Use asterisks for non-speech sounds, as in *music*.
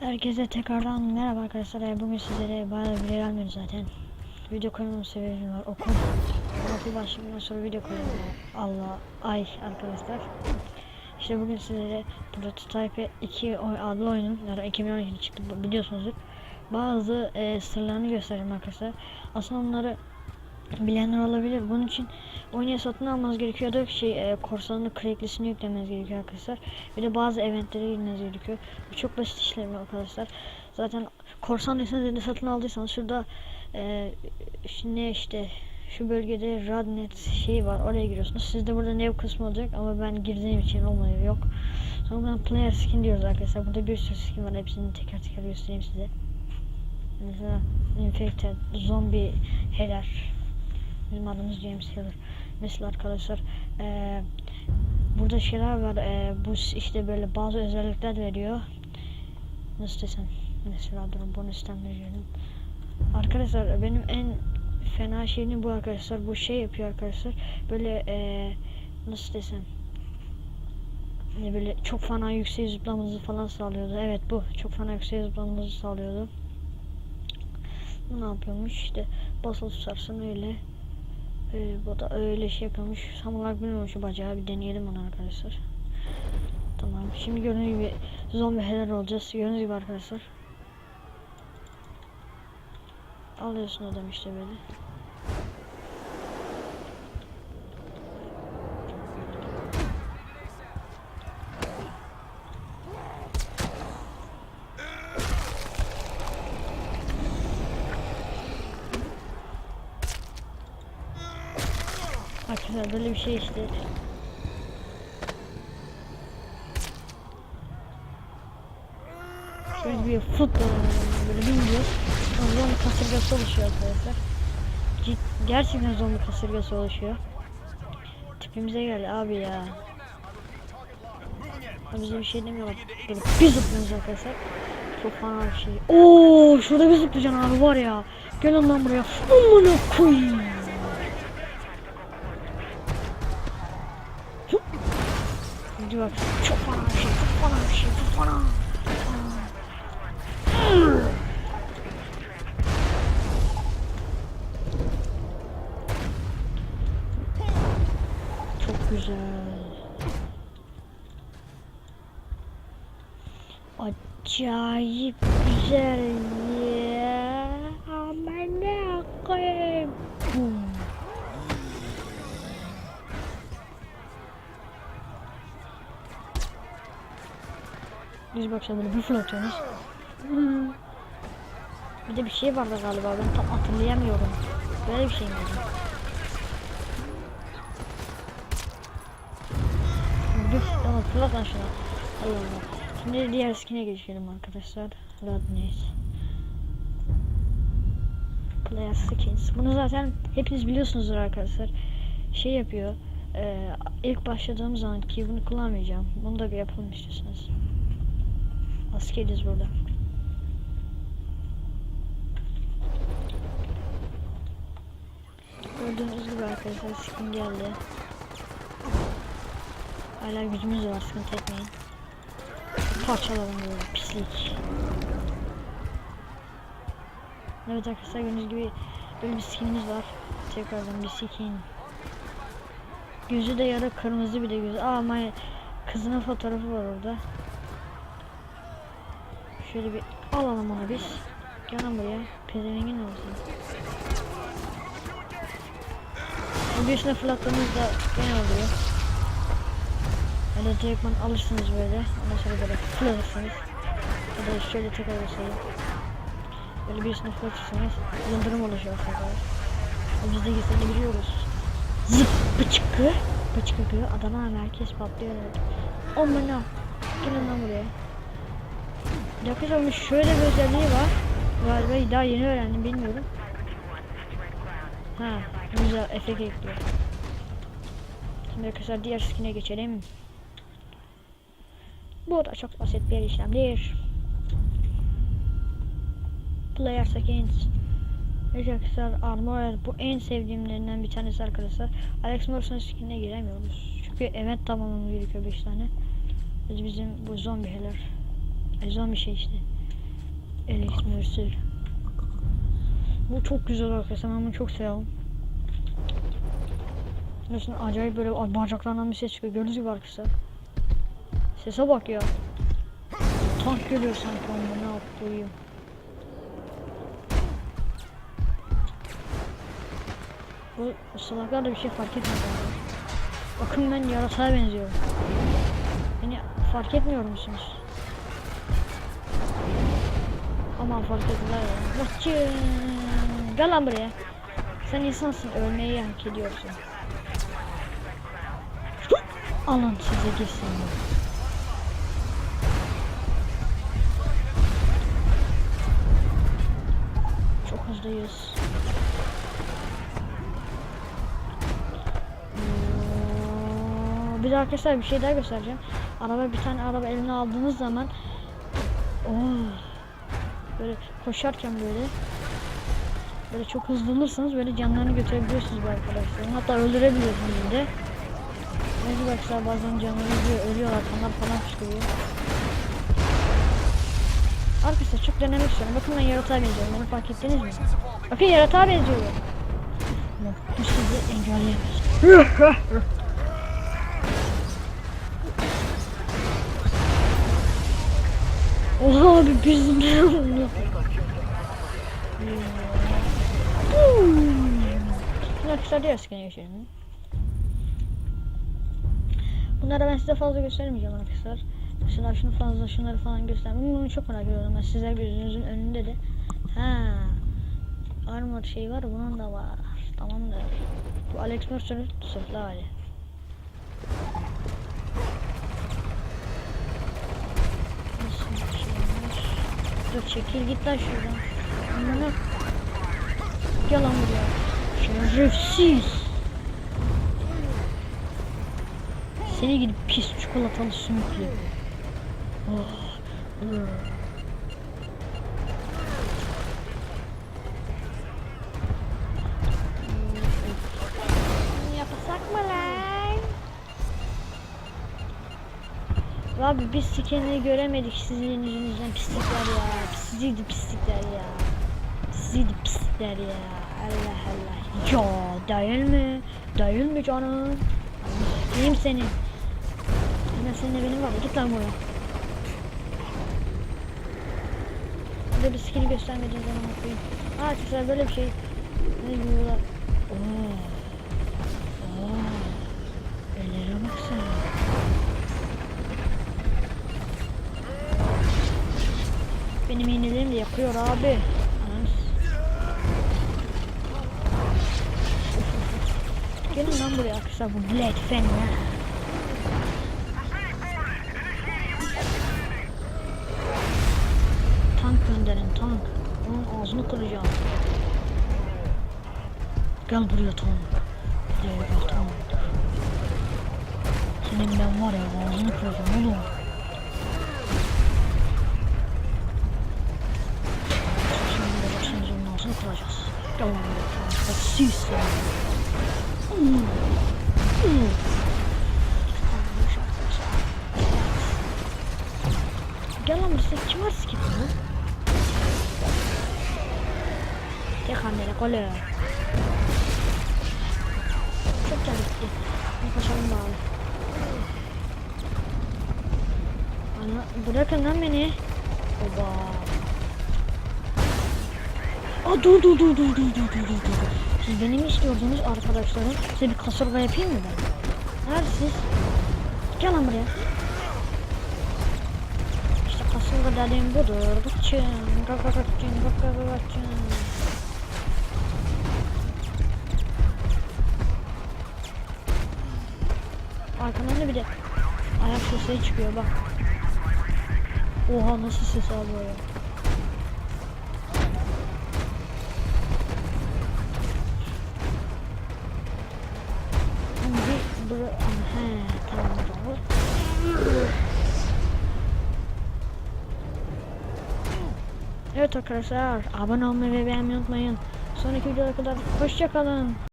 Herkese tekrardan merhaba arkadaşlar. Ee, Bugün sizlere bayağı bir gelmiyor zaten. Video koymam sebebim var. Okul. Okul başlığından sonra video koyuyorum. Allah ay arkadaşlar. İşte bugün sizlere Prototype 2 oy- adlı oyunun yani 2012 çıktı biliyorsunuzdur. Bazı e, sırlarını göstereceğim arkadaşlar. Aslında onları bilenler olabilir. Bunun için oyunu satın almanız gerekiyor da şey e, korsanın cracklisini yüklemeniz gerekiyor arkadaşlar. Bir de bazı eventlere girmeniz gerekiyor. Bu çok basit işlem arkadaşlar. Zaten korsan lisansını satın aldıysanız şurada e, şimdi işte şu bölgede Radnet şeyi var oraya giriyorsunuz. Sizde burada new kısmı olacak ama ben girdiğim için olmuyor yok. Sonra buradan player skin diyoruz arkadaşlar. Burada bir sürü skin var. Hepsini teker teker göstereyim size. Mesela infected, zombie, healer. Bizim adımız James Taylor. Mesela arkadaşlar eee, burada şeyler var. eee, bu işte böyle bazı özellikler veriyor. Nasıl desem? Mesela durun bunu verelim. Arkadaşlar benim en fena şeyini bu arkadaşlar. Bu şey yapıyor arkadaşlar. Böyle eee, nasıl desem? Ne böyle çok fena yüksek zıplamanızı falan sağlıyordu. Evet bu çok fena yüksek zıplamanızı sağlıyordu. Bu ne yapıyormuş işte basılı tutarsın öyle ee, bu da öyle şey yapıyormuş. Tam olarak bilmiyorum şu bacağı bir deneyelim onu arkadaşlar. Tamam. Şimdi gördüğünüz gibi zombi healer olacağız. Gördüğünüz gibi arkadaşlar. Alıyorsun adam işte böyle. Arkadaşlar böyle bir şey işte. Şöyle bir futbol böyle bilmiyoruz. Zombi kasırgası oluşuyor arkadaşlar. Cid- gerçekten zombi kasırgası oluşuyor. Tipimize gel abi ya. Ha, bize bir şey demiyorlar. Böyle bir zıplıyoruz arkadaşlar. Çok fena bir şey. Oo, şurada bir zıplayacaksın abi var ya. Gel lan buraya. Amına koyayım. Çok güzel. Acayip güzel ya. Aman ne koyayım. Biz bak şöyle bir fırlatıyorsunuz. Hmm. Bir de bir şey vardı galiba ben tam hatırlayamıyorum. Böyle bir şey miydi? Fırlat lan şuna. Allah Allah. Şimdi diğer skin'e geçelim arkadaşlar. Radness. Player skins. Bunu zaten hepiniz biliyorsunuzdur arkadaşlar. Şey yapıyor. Ee, ilk başladığım zaman ki bunu kullanmayacağım. Bunu da bir yapalım istiyorsanız. Askeriz burada. Gördüğünüz gibi arkadaşlar skin geldi. Hala gücümüz var sıkıntı etmeyin. Parçalalım böyle pislik. Evet arkadaşlar gördüğünüz gibi böyle bir skinimiz var. Tekrardan bir skin. Gözü de yarı kırmızı bir de gözü. Aa ama kızının fotoğrafı var orada. Şöyle bir alalım onu biz. Gel lan buraya. Pezevengin olsun. Birisine fırlattığımızda gene oluyor. Öyle direktman alırsınız böyle. Ondan sonra böyle fırlatırsınız. Ya da şöyle tekrar basayım. Böyle birisine fırlatırsanız yıldırım oluşuyor. O biz de gizlerini biliyoruz. Zıp bıçkı. Bıçkı Adana merkez patlıyor. Omana. Gelin lan buraya. Bunun şöyle bir özelliği var. Galiba daha yeni öğrendim bilmiyorum. Ha, güzel efekt ekliyor. Şimdi arkadaşlar diğer skin'e geçelim. Bu da çok basit bir işlemdir. Player. Evet arkadaşlar Armor bu en sevdiğimlerinden bir tanesi arkadaşlar. Alex Morrison skin'e giremiyoruz. Çünkü event tamamlamamız gerekiyor 5 tane. Biz bizim bu zombi E, zombi şey işte. Alex Mercer. Bu çok güzel arkadaşlar. Ben bunu çok seviyorum. Biliyorsun acayip böyle bacaklarından bir ses çıkıyor. Gördüğünüz gibi arkadaşlar. Sese bak ya. Tank geliyor sanki onda ne yapayım. Bu bu salaklar da bir şey fark etmiyor. Bakın ben yaratığa benziyorum. Beni fark etmiyor musunuz? Aman fark ettiler ya. Bakın. Gel lan buraya. Sen insansın ölmeyi hak ediyorsun. Alın size gitsin. Çok hızlıyız. Oo, Bir de arkadaşlar bir şey daha göstereceğim. Araba bir tane araba eline aldığınız zaman Oo, böyle koşarken böyle böyle çok hızlanırsanız böyle canlarını götürebiliyorsunuz bu arkadaşların. Hatta öldürebiliyorsunuz de. Neyse arkadaşlar bazen canları ölüyor, ölüyorlar kanlar falan çıkıyor. Arkadaşlar çok denemek istiyorum. Bakın ben yaratığa benziyorum. Bunu fark ettiniz mi? Bakın yaratığa benziyorum. Bu sizi engelleyemez. *laughs* abi biz ne oluyor? Arkadaşlar diğer geçelim. Bunları ben size fazla göstermeyeceğim arkadaşlar. Mesela şunu fazla şunları falan göstermem. Bunu çok merak ediyorum. Ben sizler gözünüzün önünde de. Ha. Armor şey var bunun da var. Tamamdır. Bu Alex Mercer'ın sırtlı hali. Nasıl bir şeymiş? Dur çekil git lan şuradan. Amına. Gel lan buraya. Şerefsiz. Seni gidip pis çikolatalı sümüklü. Oh. Abi biz skenleri göremedik sizin yüzünüzden pislikler ya. Siziydi pislikler ya. Siziydi pislikler ya. Allah Allah. Ya değil mi? Değil mi canım? Diyeyim seni. Hemen seninle benim var. Git lan buraya. Burada bir skin'i göstermediğin zaman okuyayım. Aa arkadaşlar böyle bir şey. Ne diyorlar? Oo. Oo. Ellere baksana. Benim iğnelerim de yakıyor abi. Gelin lan buraya arkadaşlar bu Blade Fan ya. Tank gönderin tank. Onun ağzını kıracağım. Gel buraya tank. Buraya gel tank. Senin ben var ya ağzını kıracağım oğlum. Tank. Bak siz Hmm. Gel lan buraya kim var ki bunu? Tek hamlede golü. Çok can gitti. Kaçalım bari. Ana bırakın lan beni. Oba. Aa dur dur dur dur dur dur dur dur. Siz beni mi istiyordunuz arkadaşlarım? Size bir kasırga yapayım mı ben? Neredesiniz? Gel lan buraya. İşte kasırga dediğim budur. Bıçın. Gagagagçın. Gagagagçın. Arkamdan da bir de ayak sesleri çıkıyor bak. Oha nasıl ses alıyor ya. He tamam tamam. Evet arkadaşlar abone olmayı ve beğenmeyi unutmayın. Sonraki videoya kadar hoşçakalın.